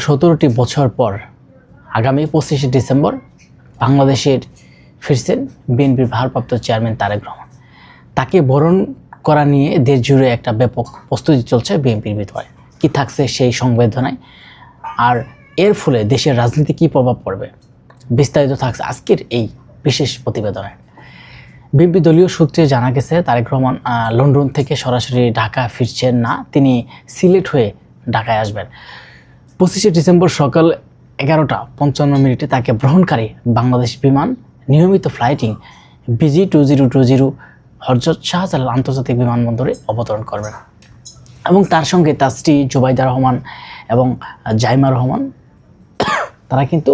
সতেরোটি বছর পর আগামী পঁচিশে ডিসেম্বর বাংলাদেশের ফিরছেন বিএনপির ভারপ্রাপ্ত চেয়ারম্যান তারেক রহমান। তাকে বরণ করা নিয়ে দেশ জুড়ে একটা ব্যাপক প্রস্তুতি চলছে বিএনপির ভিতরে। কি থাকছে সেই সংবেদনায়? আর এর ফলে দেশের রাজনীতি কী প্রভাব পড়বে? বিস্তারিত থাকছে আজকের এই বিশেষ প্রতিবেদনে। বিএনপি দলীয় সূত্রে জানা গেছে, তারেক রহমান লন্ডন থেকে সরাসরি ঢাকা ফিরছেন না। তিনি সিলেট হয়ে ঢাকায় আসবেন। পঁচিশে ডিসেম্বর সকাল এগারোটা পঞ্চান্ন মিনিটে তাকে গ্রহণকারী বাংলাদেশ বিমান নিয়মিত fighting BG two zero two zero হরজত শাহজালাল আন্তর্জাতিক বিমানবন্দরে অবতরণ করবেন। এবং তার সঙ্গে তার স্ত্রী জুবাইদা রহমান এবং জাইমা রহমান, তারা কিন্তু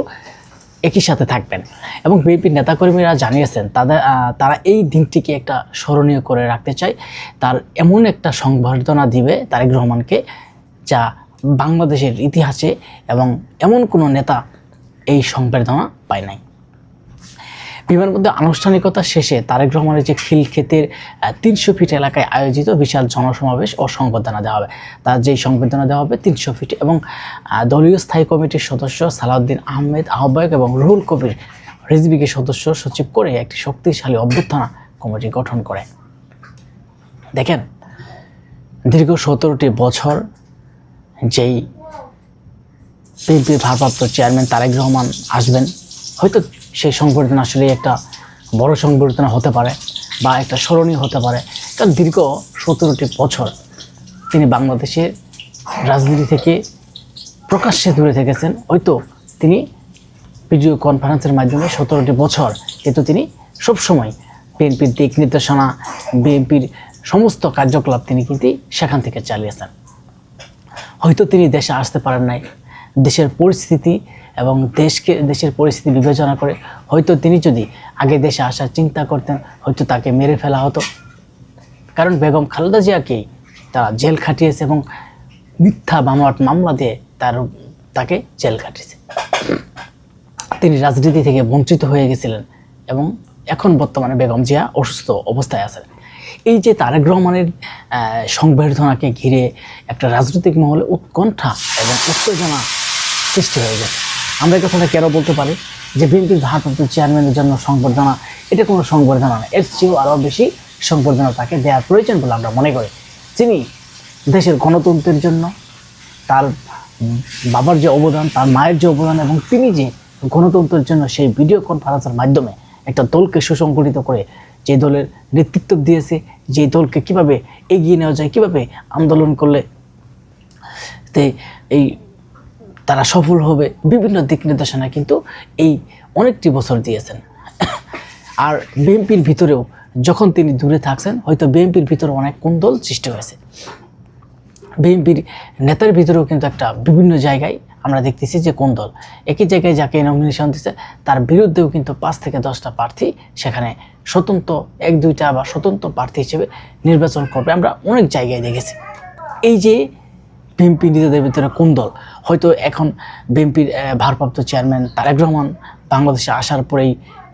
একই সাথে থাকবেন। এবং বিএনপির নেতাকর্মীরা জানিয়েছেন, তাদের তারা এই দিনটিকে একটা স্মরণীয় করে রাখতে চায়। তার এমন একটা সংবর্ধনা দিবে তারেক রহমানকে, যা বাংলাদেশের ইতিহাসে এবং এমন কোনো নেতা এই সংবর্ধনা পায় নাই। বিমানবন্দর আনুষ্ঠানিকতা শেষে তারেক রহমানের যে খিলক্ষেতের তিনশো ফিট এলাকায় আয়োজিত বিশাল জনসমাবেশ ও সংবর্ধনা দেওয়া হবে। তার যেই সংবর্ধনা দেওয়া হবে তিনশো ফিট এবং দলীয় স্থায়ী কমিটির সদস্য সালাউদ্দিন আহমেদ, আহ্বায়ক এবং রুহুল কবির রিজবিকে সদস্য সচিব করে একটি শক্তিশালী অভ্যর্থনা কমিটি গঠন করে। দেখেন, দীর্ঘ সতেরোটি বছর যেই বিএনপির ভারপ্রাপ্ত চেয়ারম্যান তারেক রহমান আসবেন, হয়তো সেই সংবর্ধনা আসলে একটা বড় সংবর্ধনা হতে পারে বা একটা স্মরণীয় হতে পারে। কারণ দীর্ঘ সতেরোটি বছর তিনি বাংলাদেশের রাজনীতি থেকে প্রকাশ্যে দূরে থেকেছেন। হয়তো তিনি ভিডিও কনফারেন্সের মাধ্যমে সতেরোটি বছর কিন্তু তিনি সবসময় বিএনপির দিক নির্দেশনা, বিএনপির সমস্ত কার্যকলাপ তিনি কিন্তু সেখান থেকে চালিয়েছেন। হয়তো তিনি দেশে আসতে পারেন নাই। দেশের পরিস্থিতি এবং দেশকে, দেশের পরিস্থিতি বিবেচনা করে হয়তো তিনি যদি আগে দেশে আসার চিন্তা করতেন, হয়তো তাকে মেরে ফেলা হতো। কারণ বেগম খালেদা জিয়াকেই তারা জেল খাটিয়েছে এবং মিথ্যা মামলাট মামলা দিয়ে তার তাকে জেল খাটিয়েছে। তিনি রাজনীতি থেকে বঞ্চিত হয়ে গেছিলেন এবং এখন বর্তমানে বেগম জিয়া অসুস্থ অবস্থায় আছেন। এই যে তারেক রহমানের সংবর্ধনাকে ঘিরে একটা রাজনৈতিক মহলে উৎকণ্ঠা এবং উত্তেজনা সৃষ্টি হয়ে গেছে। আমরা কথাটা কেন বলতে পারি? যে বিএনপির ভারপ্রাপ্ত চেয়ারম্যানের জন্য সংবর্ধনা, এটা কোনো সংবর্ধনা না, এর চেয়েও আরও বেশি সংবর্ধনা তাকে দেওয়ার প্রয়োজন বলে আমরা মনে করি। তিনি দেশের গণতন্ত্রের জন্য, তার বাবার যে অবদান, তার মায়ের যে অবদান এবং তিনি যে গণতন্ত্রের জন্য সেই ভিডিও কনফারেন্সের মাধ্যমে একটা দলকে সুসংগঠিত করে যে দলের নেতৃত্ব দিয়েছে, যে দলকে কীভাবে এগিয়ে নেওয়া যায়, কীভাবে আন্দোলন করলে তে এই তারা সফল হবে, বিভিন্ন দিক নির্দেশনা কিন্তু এই অনেকটি বছর দিয়েছেন। আর বিএনপির ভিতরেও যখন তিনি দূরে থাকছেন, হয়তো বিএনপির ভিতরে অনেক কোন্দল সৃষ্টি হয়েছে। বিএনপির নেতার ভিতরেও কিন্তু একটা বিভিন্ন জায়গায় আমরা দেখতেছি যে কোন দল একই জায়গায় যাকে নমিনেশন দিচ্ছে তার বিরুদ্ধেও কিন্তু পাঁচ থেকে দশটা প্রার্থী সেখানে স্বতন্ত্র এক, দুইটা বা স্বতন্ত্র প্রার্থী হিসেবে নির্বাচন করবে আমরা অনেক জায়গায় দেখেছি। এই যে বিএনপি নিজেদের ভিতরে কোন দল? হয়তো এখন বিএনপির ভারপ্রাপ্ত চেয়ারম্যান তারেক রহমান বাংলাদেশে আসার পরেই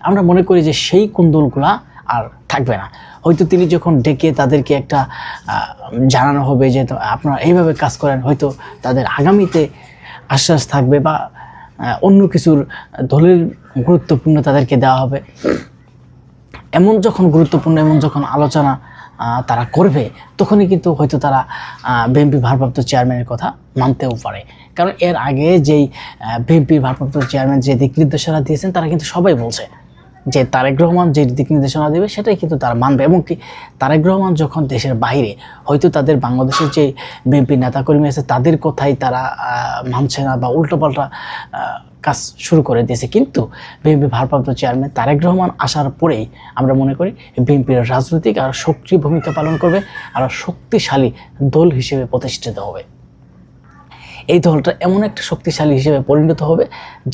আমরা মনে করি যে সেই কুন্দলগুলা আর থাকবে না। হয়তো তিনি যখন ডেকে তাদেরকে একটা জানানো হবে যে আপনারা এইভাবে কাজ করেন, হয়তো তাদের আগামীতে আশ্বাস থাকবে বা অন্য কিছুর দলের গুরুত্বপূর্ণ তাদেরকে দেওয়া হবে। এমন যখন গুরুত্বপূর্ণ, এমন যখন আলোচনা তারা করবে, তখনই কিন্তু হয়তো তারা বিএনপি ভারপ্রাপ্ত চেয়ারম্যানের কথা মানতেও পারে। কারণ এর আগে যেই বিএনপির ভারপ্রাপ্ত চেয়ারম্যান যে দিক নির্দেশনা দিয়েছেন, তারা কিন্তু সবাই বলছে যে তারেক রহমান যে দিক নির্দেশনা দেবে, সেটাই কিন্তু তারা মানবে। এবং কি তারেক রহমান যখন দেশের বাইরে, হয়তো তাদের বাংলাদেশের যে বিএনপি নেতাকর্মী আছে, তাদের কথাই তারা মানছে না বা উল্টোপাল্টা কাজ শুরু করে দিয়েছে। কিন্তু বিএনপি ভারপ্রাপ্ত চেয়ারম্যান তারেক রহমান আসার পরেই আমরা মনে করি বিএনপির রাজনৈতিক আরও সক্রিয় ভূমিকা পালন করবে আরও শক্তিশালী দল হিসেবে প্রতিষ্ঠিত হবে। এই দলটা এমন একটা শক্তিশালী হিসেবে পরিণত হবে,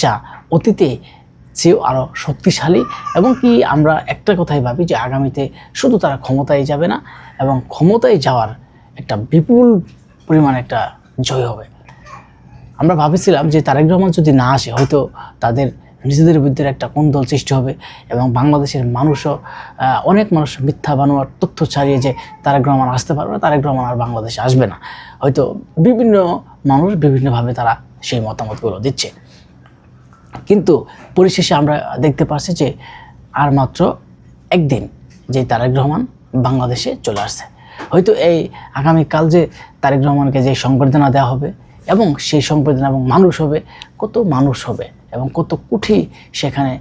যা অতীতে চেয়েও আরও শক্তিশালী এবং কি আমরা একটা কথাই ভাবি যে আগামীতে শুধু তারা ক্ষমতায় যাবে না এবং ক্ষমতায় যাওয়ার একটা বিপুল পরিমাণ একটা জয় হবে। আমরা ভাবেছিলাম যে তারেক রহমান যদি না আসে, হয়তো তাদের নিজেদের বিরুদ্ধে একটা কোন্দল সৃষ্টি হবে এবং বাংলাদেশের মানুষও অনেক মানুষ মিথ্যা বানোয়ার তথ্য ছাড়িয়ে যে তারেক রহমান আসতে পারবে না, তারেক রহমান আর বাংলাদেশে আসবে না। হয়তো বিভিন্ন মানুষ বিভিন্নভাবে তারা সেই মতামতগুলো দিচ্ছে। কিন্তু পরিশেষে আমরা দেখতে পাচ্ছি যে আর মাত্র একদিন যে তারেক রহমান বাংলাদেশে চলে আসছে। হয়তো এই আগামীকাল যে তারেক রহমানকে যে সংবর্ধনা দেওয়া হবে এবং সেই সংবর্ধনা এবং মানুষ হবে, কত মানুষ হবে এবং কত কুঠি সেখানে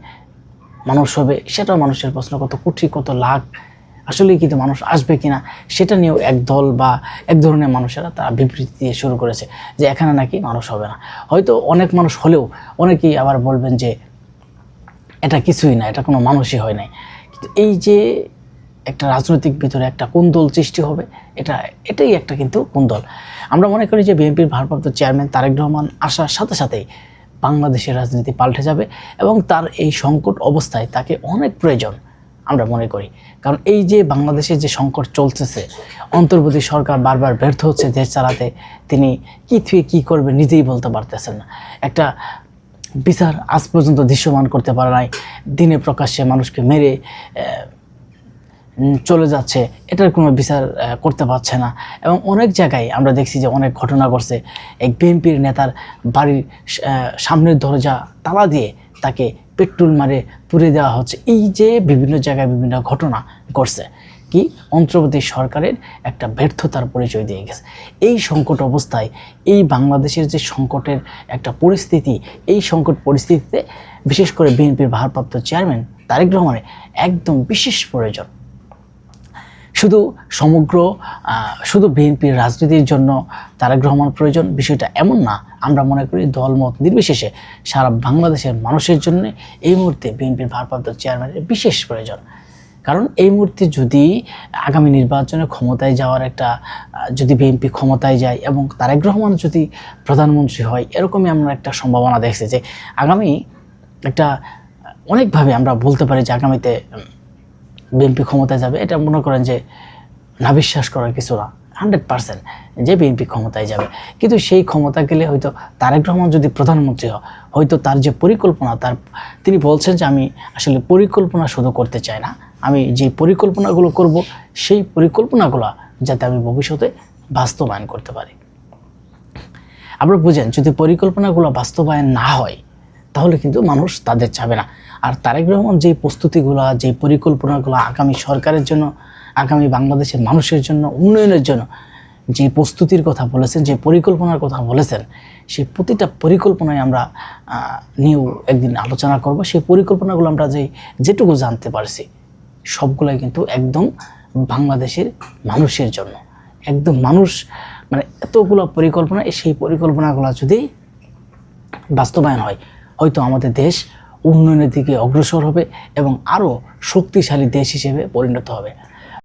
মানুষ হবে, সেটাও মানুষের প্রশ্ন, কত কুঠি, কত লাখ আসলে কিন্তু মানুষ আসবে কিনা, সেটা নিয়েও এক দল বা এক ধরনের মানুষেরা তারা বিবৃতি দিয়ে শুরু করেছে যে এখানে নাকি মানুষ হবে না। হয়তো অনেক মানুষ হলেও অনেকেই আবার বলবেন যে এটা কিছুই না, এটা কোনো মানুষই হয় নাই। কিন্তু এই যে একটা রাজনৈতিক ভিতরে একটা কুন্দল সৃষ্টি হবে, এটা, এটাই একটা কিন্তু কুন্দল আমরা মনে করি যে বিএনপির ভারপ্রাপ্ত চেয়ারম্যান তারেক রহমান আসার সাথে সাথেই বাংলাদেশের রাজনীতি পাল্টে যাবে এবং তার এই সংকট অবস্থায় তাকে অনেক প্রয়োজন। আমরা মনে করি। কারণ এই যে বাংলাদেশে যে সংকট চলতেছে, অন্তর্বর্তী সরকার বারবার ব্যর্থ হচ্ছে দেশ চালাতে, তিনি কী থেকে কী করবে নিজেই বলতে পারতেছেন না। একটা বিচার আজ পর্যন্ত দৃশ্যমান করতে পারে নাই, দিনে প্রকাশ্যে মানুষকে মেরে চলে যাচ্ছে, এটার কোনো বিচার করতে পারছে না। এবং অনেক জায়গায় আমরা দেখছি যে অনেক ঘটনা ঘটছে, এক বিএনপির নেতার বাড়ির সামনের দরজা তালা দিয়ে তাকে পেট্রোল মারে পুড়ে দেওয়া হচ্ছে। এই যে বিভিন্ন জায়গায় বিভিন্ন ঘটনা ঘটছে, কি অন্তর্বর্তী সরকারের একটা ব্যর্থতার পরিচয় দিয়ে গেছে। এই সংকট অবস্থায় এই বাংলাদেশের যে সংকটের একটা পরিস্থিতি, এই সংকট পরিস্থিতিতে বিশেষ করে বিএনপির ভারপ্রাপ্ত চেয়ারম্যান তারেক রহমানের একদম বিশেষ প্রয়োজন। শুধু সমগ্র শুধু বিএনপির রাজনীতির জন্য তারেক রহমান প্রয়োজন, বিষয়টা এমন না। আমরা মনে করি দলমত নির্বিশেষে সারা বাংলাদেশের মানুষের জন্য এই মুহূর্তে বিএনপির ভারপ্রাপ্ত চেয়ারম্যানের বিশেষ প্রয়োজন। কারণ এই মুহূর্তে যদি আগামী নির্বাচনে ক্ষমতায় যাওয়ার একটা যদি বিএনপি ক্ষমতায় যায় এবং তারেক রহমান যদি প্রধানমন্ত্রী হয়, এরকমই আমরা একটা সম্ভাবনা দেখছি যে আগামী একটা, অনেকভাবে আমরা বলতে পারি যে আগামীতে বিএনপি ক্ষমতায় যাবে, এটা মনে করেন যে না বিশ্বাস করার কিছু না। হান্ড্রেড পার্সেন্ট যে বিএনপি ক্ষমতায় যাবে। কিন্তু সেই ক্ষমতা গেলে হয়তো তারেক রহমান যদি প্রধানমন্ত্রী হয়, হয়তো তার যে পরিকল্পনা, তার তিনি বলছেন যে আমি আসলে পরিকল্পনা শুধু করতে চাই না, আমি যে পরিকল্পনাগুলো করব, সেই পরিকল্পনাগুলো যাতে আমি ভবিষ্যতে বাস্তবায়ন করতে পারি। আপনারা বুঝেন, যদি পরিকল্পনাগুলো বাস্তবায়ন না হয় তাহলে কিন্তু মানুষ তাদের চাবে না। আর তারেক রহমান যে প্রস্তুতিগুলো, যে পরিকল্পনাগুলো আগামী সরকারের জন্য, আগামী বাংলাদেশের মানুষের জন্য, উন্নয়নের জন্য যে প্রস্তুতির কথা বলেছেন, যে পরিকল্পনার কথা বলেছেন, সেই প্রতিটা পরিকল্পনায় আমরা নিয়েও একদিন আলোচনা করব। সেই পরিকল্পনাগুলো আমরা যে, যেটুকু জানতে পারছি, সবগুলাই কিন্তু একদম বাংলাদেশের মানুষের জন্য। একদম মানুষ মানে এতগুলো পরিকল্পনা, সেই পরিকল্পনাগুলো যদি বাস্তবায়ন হয় হয়তো আমাদের দেশ উন্নয়নের দিকে অগ্রসর হবে এবং আরও শক্তিশালী দেশ হিসেবে পরিণত হবে।